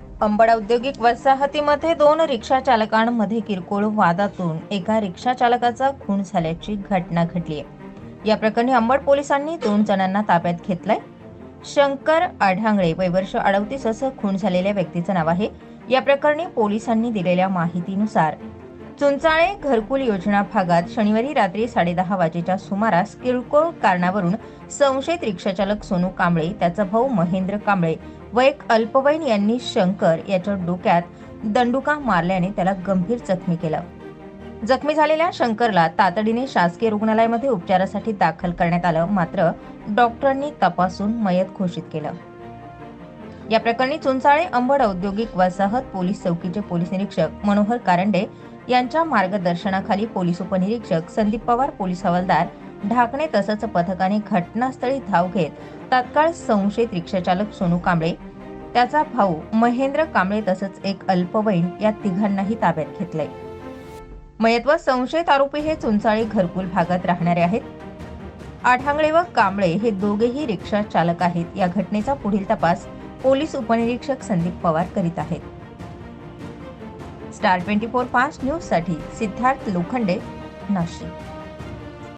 अंबड औद्योगिक वसाहतीमध्ये दोन रिक्षा चालकांमध्ये किरकोळ वादातून एका रिक्षा चालकाचा खून झाल्याची घटना घडली आहे या प्रकरणी अंबड पोलिसांनी दोन जणांना ताब्यात घेतलंय. शंकर आढांगळे वयवर्ष अडवतीस असं खून झालेल्या व्यक्तीचं नाव आहे. या प्रकरणी पोलिसांनी दिलेल्या माहितीनुसार चुंचाळे घरकुल योजना भागात शनिवारी रात्री साडेदहा वाजेच्या सुमारास किरकोळ कारणावरून संशयित रिक्षाचालक सोनू कांबळे त्याचा भाऊ महेंद्र कांबळे व एक अल्पवयीन यांनी शंकर याच्या डोक्यात दंडुका मारल्याने त्याला गंभीर जखमी केलं. जखमी झालेल्या शंकरला तातडीने शासकीय रुग्णालयामध्ये उपचारासाठी दाखल करण्यात आलं मात्र डॉक्टरांनी तपासून मयत घोषित केलं. या प्रकरणी चुंचाळे अंबड औद्योगिक वसाहत पोलीस चौकीचे पोलीस निरीक्षक मनोहर कारंडे यांच्या मार्गदर्शनाखाली पोलीस उपनिरीक्षक संदीप पवार पोलीस हवालदार ढाकणे तसंच पथकाने घटनास्थळी धाव घेत तात्काळ संशयित रिक्षाचालक सोनू कांबळे त्याचा भाऊ महेंद्र कांबळे तसंच एक अल्पवयीन या तिघांनाही ताब्यात घेतलंय. मयत व संशयित आरोपी हे चुंचाळे घरकुल भागात राहणारे आहेत. आठांगळे व कांबळे हे दोघेही रिक्षा चालक आहेत. या घटनेचा पुढील तपास पोलीस उपनिरीक्षक संदीप पवार करीत आहेत. स्टार ट्वेंटी फोर फास्ट न्यूजसाठी सिद्धार्थ लोखंडे नाशिक.